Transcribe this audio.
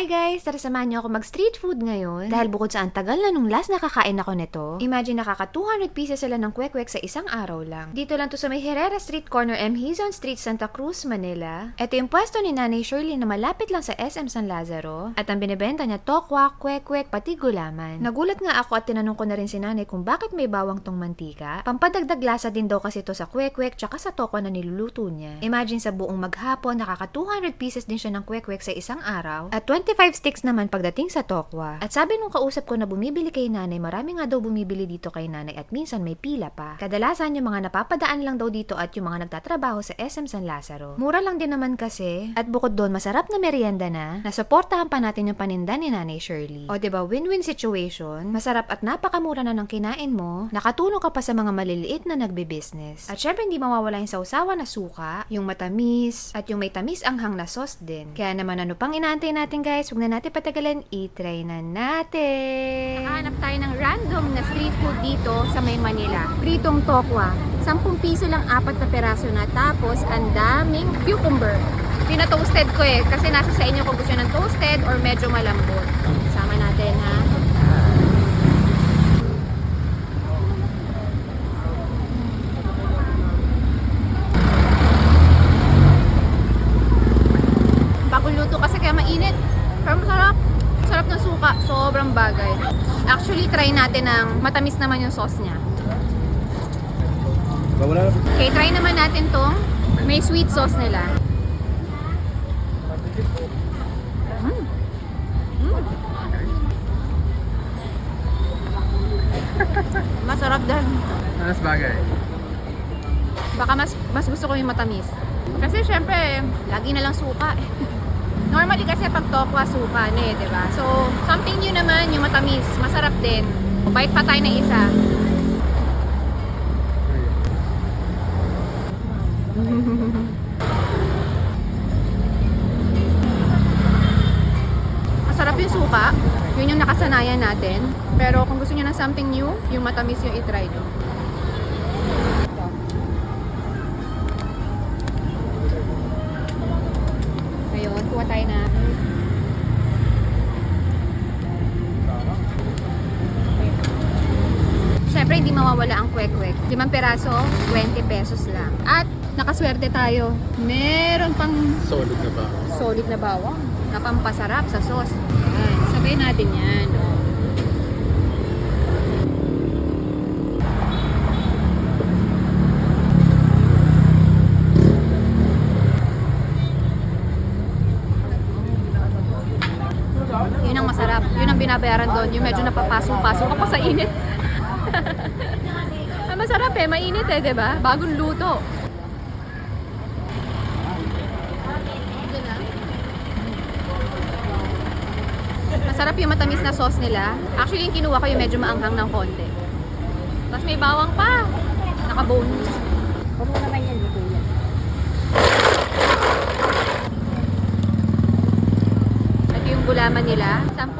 Hi guys! Tara samahan niyo ako mag street food ngayon. Dahil bukod sa ang na nung last nakakain ako nito, imagine nakaka 200 pieces sila ng kwek-kwek sa isang araw lang. Dito lang to sa may Herrera Street Corner M. Hizon Street, Santa Cruz, Manila. Ito yung pwesto ni Nanay Shirley na malapit lang sa SM San Lazaro. At ang binibenta niya tokwa, kwek-kwek, pati gulaman. Nagulat nga ako at tinanong ko na rin si Nanay kung bakit may bawang tong mantika. Pampadagdag lasa din daw kasi to sa kwek-kwek tsaka sa tokwa na niluluto niya. Imagine sa buong maghapon, nakaka 200 pieces din siya ng kwek-kwek sa isang araw. At 25 sticks naman pagdating sa tokwa. At sabi nung kausap ko na bumibili kay nanay, marami nga daw bumibili dito kay nanay at minsan may pila pa. Kadalasan yung mga napapadaan lang daw dito at yung mga nagtatrabaho sa SM San Lazaro. Mura lang din naman kasi at bukod doon masarap na merienda na, nasuportahan pa natin yung paninda ni nanay Shirley. O ba win-win situation, masarap at napakamura na ng kinain mo, nakatulong ka pa sa mga maliliit na nagbe-business. At syempre hindi mawawala yung sausawa na suka, yung matamis, at yung may tamis anghang na sauce din. Kaya naman ano pang inaantay natin guys, huwag na natin patagalan, i-try na natin! Hanap tayo ng random na street food dito sa may Manila. Pritong tokwa. 10 piso lang apat na peraso na. Tapos, ang daming cucumber. Pina-toasted ko eh. Kasi nasa sa inyo kung gusto ng toasted or medyo malambot. Sama natin ha. Bagong luto kasi kaya mainit. Pero masarap. Sarap ng suka. Sobrang bagay. Actually, try natin ng matamis naman yung sauce niya. Okay, try naman natin tong may sweet sauce nila. Mm. Mm. Masarap din. Mas bagay. Baka mas mas gusto ko yung matamis. Kasi syempre, lagi na lang suka. eh. Normally kasi pag tokwa suka na eh, di ba? So, something new naman yung matamis. Masarap din. Bite pa tayo na isa. Masarap yung suka. Yun yung nakasanayan natin. Pero kung gusto niyo ng something new, yung matamis yung itry nyo. Ngayon, kuha tayo na. Mawawala ang kwek-kwek. Limang peraso, 20 pesos lang. At nakaswerte tayo. Meron pang Solid na ba? solid na bawang na pampasarap sa sauce. Ayan, sabay natin yan. Yun ang masarap. Yun ang binabayaran doon. Yung medyo napapasong-pasong ka pa sa init. Eh. Mainit eh, di ba? Bagong luto. Masarap yung matamis na sauce nila. Actually, yung kinuha ko yung medyo maanghang ng konti. Tapos may bawang pa. Naka-bonus. Huwag naman yan, luto yan. Ito yung gulaman nila. 10 piso lang.